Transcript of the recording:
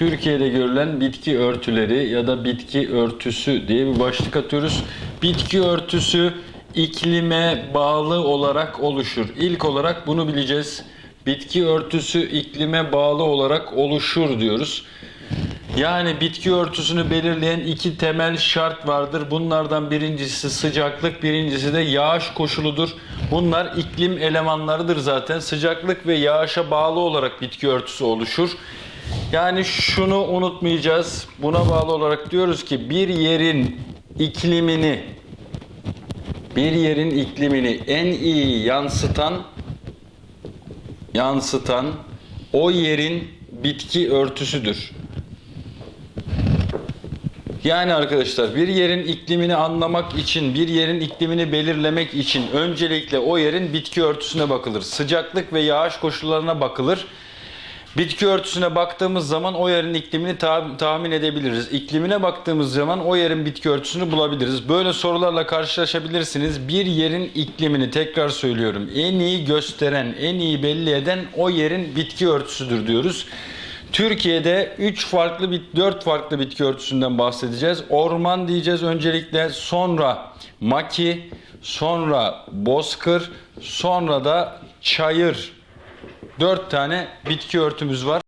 Türkiye'de görülen bitki örtüleri ya da bitki örtüsü diye bir başlık atıyoruz. Bitki örtüsü iklime bağlı olarak oluşur. İlk olarak bunu bileceğiz. Bitki örtüsü iklime bağlı olarak oluşur diyoruz. Yani bitki örtüsünü belirleyen iki temel şart vardır. Bunlardan birincisi sıcaklık, birincisi de yağış koşuludur. Bunlar iklim elemanlarıdır zaten. Sıcaklık ve yağışa bağlı olarak bitki örtüsü oluşur. Yani şunu unutmayacağız. Buna bağlı olarak diyoruz ki bir yerin iklimini bir yerin iklimini en iyi yansıtan yansıtan o yerin bitki örtüsüdür. Yani arkadaşlar bir yerin iklimini anlamak için, bir yerin iklimini belirlemek için öncelikle o yerin bitki örtüsüne bakılır. Sıcaklık ve yağış koşullarına bakılır. Bitki örtüsüne baktığımız zaman o yerin iklimini ta- tahmin edebiliriz. İklimine baktığımız zaman o yerin bitki örtüsünü bulabiliriz. Böyle sorularla karşılaşabilirsiniz. Bir yerin iklimini tekrar söylüyorum. En iyi gösteren, en iyi belli eden o yerin bitki örtüsüdür diyoruz. Türkiye'de 3 farklı, bit 4 farklı bitki örtüsünden bahsedeceğiz. Orman diyeceğiz öncelikle, sonra maki, sonra bozkır, sonra da çayır. 4 tane bitki örtümüz var.